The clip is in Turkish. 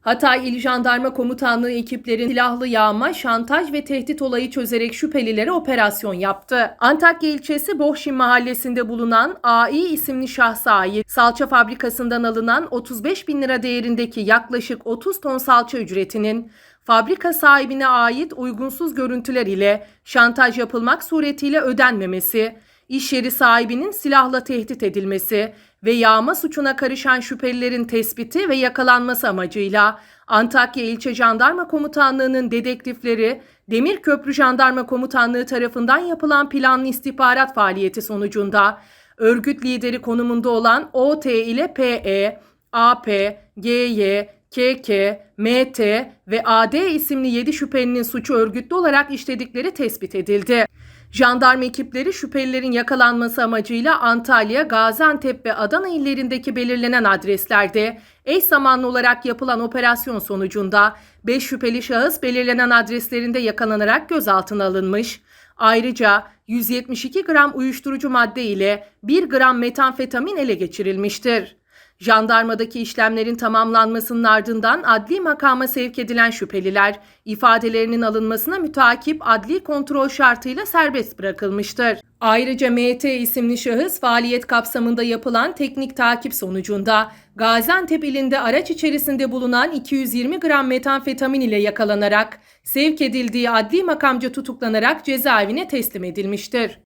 Hatay İl Jandarma Komutanlığı ekiplerin silahlı yağma, şantaj ve tehdit olayı çözerek şüphelilere operasyon yaptı. Antakya ilçesi Bohşin mahallesinde bulunan AI isimli şahsa ait salça fabrikasından alınan 35 bin lira değerindeki yaklaşık 30 ton salça ücretinin fabrika sahibine ait uygunsuz görüntüler ile şantaj yapılmak suretiyle ödenmemesi, iş yeri sahibinin silahla tehdit edilmesi ve yağma suçuna karışan şüphelilerin tespiti ve yakalanması amacıyla Antakya İlçe Jandarma Komutanlığı'nın dedektifleri Demirköprü Jandarma Komutanlığı tarafından yapılan planlı istihbarat faaliyeti sonucunda örgüt lideri konumunda olan OT ile PE, AP, GY, KK, MT ve AD isimli 7 şüphelinin suçu örgütlü olarak işledikleri tespit edildi. Jandarma ekipleri şüphelilerin yakalanması amacıyla Antalya, Gaziantep ve Adana illerindeki belirlenen adreslerde eş zamanlı olarak yapılan operasyon sonucunda 5 şüpheli şahıs belirlenen adreslerinde yakalanarak gözaltına alınmış. Ayrıca 172 gram uyuşturucu madde ile 1 gram metamfetamin ele geçirilmiştir. Jandarmadaki işlemlerin tamamlanmasının ardından adli makama sevk edilen şüpheliler ifadelerinin alınmasına mütakip adli kontrol şartıyla serbest bırakılmıştır. Ayrıca MT isimli şahıs faaliyet kapsamında yapılan teknik takip sonucunda Gaziantep ilinde araç içerisinde bulunan 220 gram metamfetamin ile yakalanarak sevk edildiği adli makamca tutuklanarak cezaevine teslim edilmiştir.